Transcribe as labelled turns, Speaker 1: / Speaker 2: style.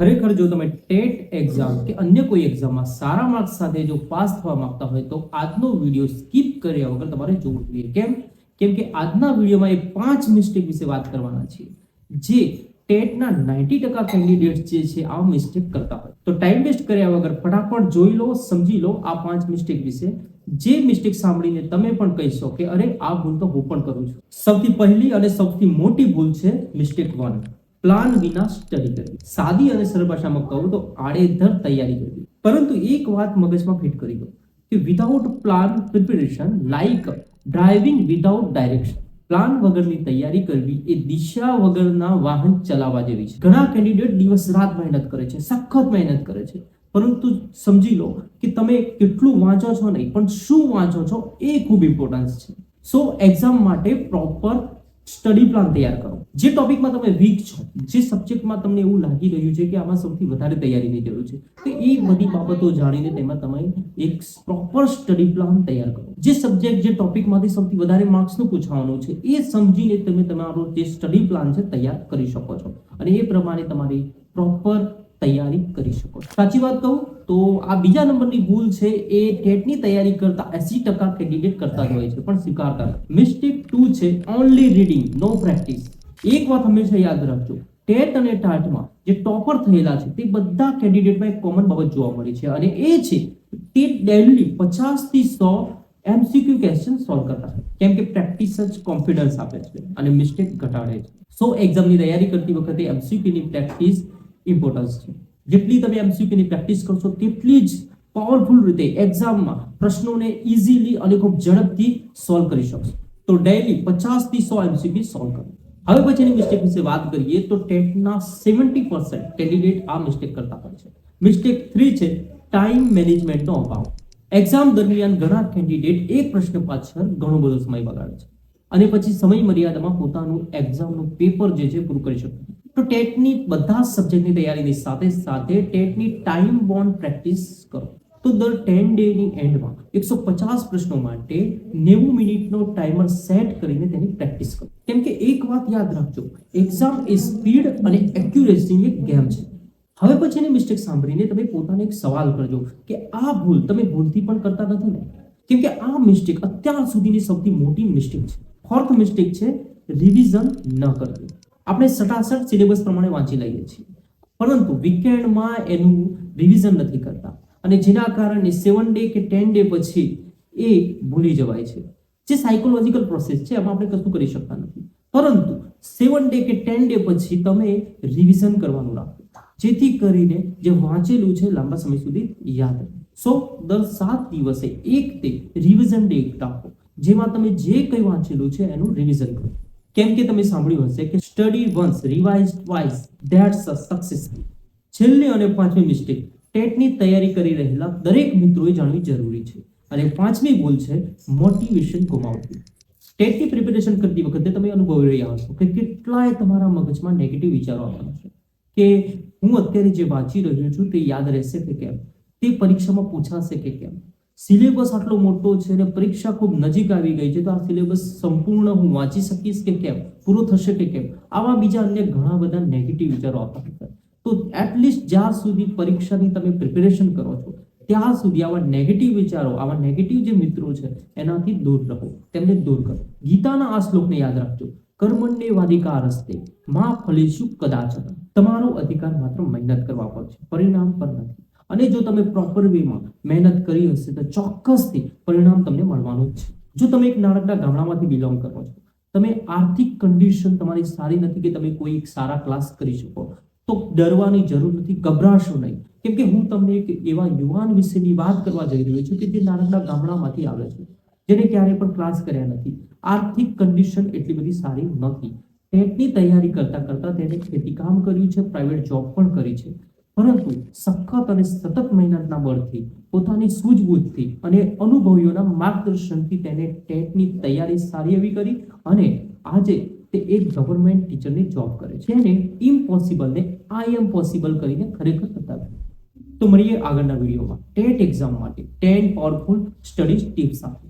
Speaker 1: ખરેખર જો તમે ટેટ એક્ઝામ કે અન્ય કોઈ એક્ઝામમાં સારા માર્ક્સ સાથે જો પાસ થવા માંગતા હોય તો આજનો વીડિયો સ્કીપ કર્યા વગર તમારે જોવું જોઈએ. કેમ? કેમ કે આજના વિડીયોમાં એ પાંચ મિસ્ટેક વિશે વાત કરવાના છે જે ટેટના નાઇન્ટી ટકા કેન્ડિડેટ્સ જે છે આ મિસ્ટેક કરતા હોય. તો ટાઈમ વેસ્ટ કર્યા વગર ફટાફટ જોઈ લો, સમજી લો આ પાંચ મિસ્ટેક વિશે. જે મિસ્ટેક સાંભળીને તમે પણ કહીશો કે અરે આ ભૂલ તો હું પણ કરું છું. સૌથી પહેલી અને સૌથી મોટી ભૂલ છે મિસ્ટેક વન પ્લાન વિના સ્ટડી કરવી. સાદી અને સરળ ભાષામાં કહું તો આડેધડ તૈયારી કરવી. પરંતુ એક વાત મગજમાં ફિટ કરી દો કે without plan preparation like driving without direction plan વગરની તૈયારી કરવી એ દિશા વગરના વાહન ચલાવવા જેવી છે. ઘણા કેન્ડિડેટ દિવસ રાત મહેનત કરે છે, સખત મહેનત કરે છે. પરંતુ સમજી લો કે તમે કેટલું વાંચો છો નહીં, પણ શું વાંચો છો એ ખૂબ ઇમ્પોર્ટન્સ છે. સો એક્ઝામ માટે પ્રોપર સ્ટડી પ્લાન તૈયાર કરો. જે ટોપિકમાં તમે વીક છો, જે સબ્જેક્ટમાં તમને એવું લાગી રહ્યું છે કે આમાં સૌથી વધારે તૈયારીની જરૂર છે, તો એ બધી બાબતો જાણીને તેમાં તમે એક પ્રોપર સ્ટડી પ્લાન તૈયાર કરો. જે સબ્જેક્ટ જે ટોપિકમાંથી સૌથી વધારે માર્ક્સનું પૂછવાનું છે, એ સમજીને તમે તમારો જે સ્ટડી પ્લાન છે, તૈયાર કરી શકો છો. અને એ પ્રમાણે તમારી પ્રોપર તૈયારી કરી શકો સાચી વાત કહું તો આ બીજા નંબરની ભૂલ છે એ ટેટની તૈયારી કરતા એસી ટકા કેન્ડિડેટ કરતા જ હોય છે, પણ સ્વીકારતા મિસ્ટેક ટુ છે ઓનલી રીડિંગ નો પ્રેક્ટિસ એક વાત હંમેશા યાદ રાખજો, ટેટ અને ટાટમાં જે ટોપર થયેલા છે, તે બધા કેન્ડિડેટમાં એક કોમન બાબત જોવા મળી છે અને એ છે, તે ડેલી પચાસથી સો એમસીક્યુ ક્વેશ્ચન સોલ્વ કરતા કેમ કે પ્રેક્ટિસ જ કોન્ફિડન્સ આપે છે અને મિસ્ટેક ઘટાડે છે. સો એક્ઝામની તૈયારી કરતી વખતે એમસીક્યુની પ્રેક્ટિસ ઇમ્પોર્ટન્સ છે. જેટલી તમે એમસીક્યુની પ્રેક્ટિસ કરશો, તેટલી જ પાવરફુલ રીતે એક્ઝામમાં પ્રશ્નોને ઇઝીલી અને ખૂબ ઝડપથી સોલ્વ કરી શકશો. તો ડેલી પચાસથી સો એમસીક્યુ સોલ્વ કરો. હવે પછીની મિસ્ટેક વિશે વાત કરીએ તો ટેટના સેવન્ટી પર્સન્ટ કેન્ડિડેટ આ મિસ્ટેક કરતા હોય છે. મિસ્ટેક થ્રી છે ટાઈમ મેનેજમેન્ટનો અભાવ. એક્ઝામ દરમિયાન ઘણા કેન્ડિડેટ એક પ્રશ્ન પાછળ ઘણો બધો સમય બગાડે છે. અને પછી સમય મર્યાદામાં પોતાનું એક્ઝામનું પેપર જે છે, પૂરું કરી શકતું નથી. તો ટેટની બધા સબ્જેક્ટની તૈયારીની સાથે સાથે ટેટની ટાઈમ બોન્ડ પ્રેક્ટિસ કરો. તો દર ટેન ડેની એન્ડમાં એકસો પચાસ પ્રશ્નો માટે નેવું મિનિટનો ટાઈમર સેટ કરીને તેની પ્રેક્ટિસ કરો. કેમ કે એક વાત યાદ રાખજો એક્ઝામ એ સ્પીડ અને એક્યુરેસીની એક ગેમ છે. હવે પછીની મિસ્ટેક સાંભળીને તમે પોતાને એક સવાલ કરજો કે આ ભૂલ તમે ભૂલથી પણ કરતા નથી ને? કેમ કે આ મિસ્ટેક અત્યાર સુધીની સૌથી મોટી મિસ્ટેક છે. ફોર્થ મિસ્ટેક છે રિવિઝન ન કરવી. આપણે સટાસટ સિલેબસ પ્રમાણે વાંચી લઈએ છીએ. પરંતુ વીકેન્ડમાં એનું રિવિઝન નથી કરતા. અને જેના કારણે સેવન ડે કે ટેન ડે પછી એ ભૂલી જવાય છે. જે સાયકોલોજીકલ પ્રોસેસ છે, એમાં આપણે કશું કરી શકતા નથી. પરંતુ સેવન ડે કે ટેન ડે પછી તમે રિવિઝન કરવાનું રાખો. જેથી કરીને જે વાંચેલું છે, લાંબા સમય સુધી યાદ રહે. સો દર સાત દિવસે એક તે રિવિઝન ડે રાખો. જેમાં તમે જે કંઈ વાંચેલું છે, એનું રિવિઝન કરો. કેમ કે તમે સાંભળ્યું હશે કે study once revise twice that's a success છેલ્લી અને પાંચમી મિસ્ટેક ટેટની તૈયારી કરી રહેલા દરેક મિત્રોએ જાણવી જરૂરી છે. અને પાંચમી ભૂલ છે મોટિવેશન ગુમાવતી ટેટની પ્રિપેરેશન કરતી વખતે તમે અનુભવી રહ્યા હશો કે કેટલાય તમારા મગજમાં નેગેટિવ વિચારો આવવાના છે. કે હું અત્યારે જે વાંચી રહ્યો છું તે યાદ રહેશે કે કેમ? તે પરીક્ષામાં પૂછાશે કે કેમ? સિલેબસ આટલો મોટો છે અને પરીક્ષા ખૂબ નજીક આવી ગઈ છે, તો આ સિલેબસ સંપૂર્ણ હું વાંચી શકીશ કે કેમ? પૂરો થશે કે કેમ? આવા બીજા અન્ય ઘણા બધા નેગેટિવ વિચારો આવતા હતા તો એટલીસ્ટ જ્યાં સુધી પરીક્ષાની તમે પ્રિપેરેશન કરો છો, ત્યાં સુધી આવા નેગેટિવ વિચારો, આવા નેગેટિવ જે મિત્રો છે, એનાથી દૂર રહો, તેમને દૂર કરો. ગીતાના આ શ્લોકને યાદ રાખજો. કર્મણ્ય વાધિકાર રસ્તે માં ફલેશુ કદાચ તમારો અધિકાર માત્ર મહેનત કરવા પર છે, પરિણામ પર નથી. અને જો તમે પ્રોપર વેમાં મહેનત કરી હશે તો ચોક્કસથી પરિણામ તમને મળવાનું જ છે. જો તમે એક નાનકડા ગામડામાંથી બિલોંગ કરો છો, તમે આર્થિક કન્ડિશન તમારી સારી નથી કે તમે કોઈ એક સારા ક્લાસ કરી શકો, તો ડરવાની જરૂર નથી, ગભરાશો નહીં. કેમ કે હું તમને એક એવા યુવાન વિશેની વાત કરવા જઈ રહ્યો છું કે જે નાનકડા ગામડામાંથી આવે છે, જેને ક્યારે પણ ક્લાસ કર્યા નથી. આર્થિક કન્ડિશન એટલી બધી સારી નથી. ટેટની તૈયારી કરતા કરતા તેને ખેતીકામ કર્યું છે પ્રાઇવેટ જોબ પણ કરી છે. પરંતુ સખત અને સતત મહેનતના બળથી, પોતાની સૂઝબૂછથી અને અનુભવીઓના માર્ગદર્શનથી તેને ટેટની તૈયારી સારી એવી કરી અને આજે તે એક ગવર્મેન્ટ ટીચરની જોબ કરે છે. અને ઇમ્પોસિબલને આઈ એમ પોસિબલ કરીને ખરેખર બતાવ્યું. તો મળીએ આગળના વિડીયોમાં. ટેટ એક્ઝામ માટે ટેન પાવરફુલ સ્ટડીઝ ટિપ્સ સાથે.